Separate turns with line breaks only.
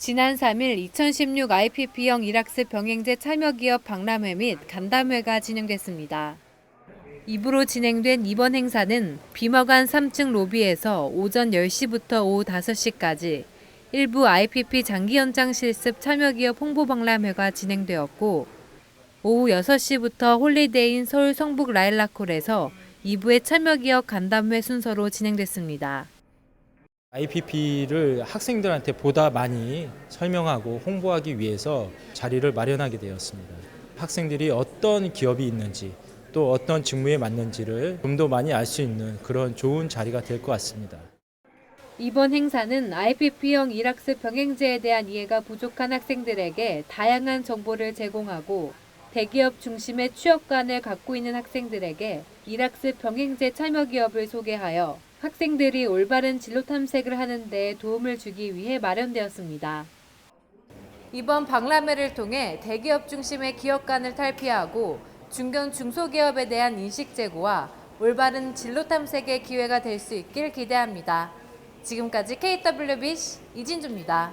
지난 3일 2016 IPP형 이락스 병행제 참여기업 박람회 및 간담회가 진행됐습니다. 입으로 진행된 이번 행사는 비머간 3층 로비에서 오전 10시부터 오후 5시까지 일부 IPP 장기 연장 실습 참여기업 홍보 박람회가 진행되었고 오후 6시부터 홀리데이인 서울 성북 라일락홀에서 2부의 참여기업 간담회 순서로 진행됐습니다.
IPP를 학생들한테 보다 많이 설명하고 홍보하기 위해서 자리를 마련하게 되었습니다. 학생들이 어떤 기업이 있는지 또 어떤 직무에 맞는지를 좀 더 많이 알 수 있는 그런 좋은 자리가 될 것 같습니다.
이번 행사는 IPP형 이락스 병행제에 대한 이해가 부족한 학생들에게 다양한 정보를 제공하고 대기업 중심의 취업관을 갖고 있는 학생들에게 이락스 병행제 참여 기업을 소개하여 학생들이 올바른 진로 탐색을 하는 데 도움을 주기 위해 마련되었습니다. 이번 박람회를 통해 대기업 중심의 기업관을 탈피하고 중견 중소기업에 대한 인식 제고와 올바른 진로 탐색의 기회가 될 수 있길 기대합니다. 지금까지 KWBC 이진주입니다.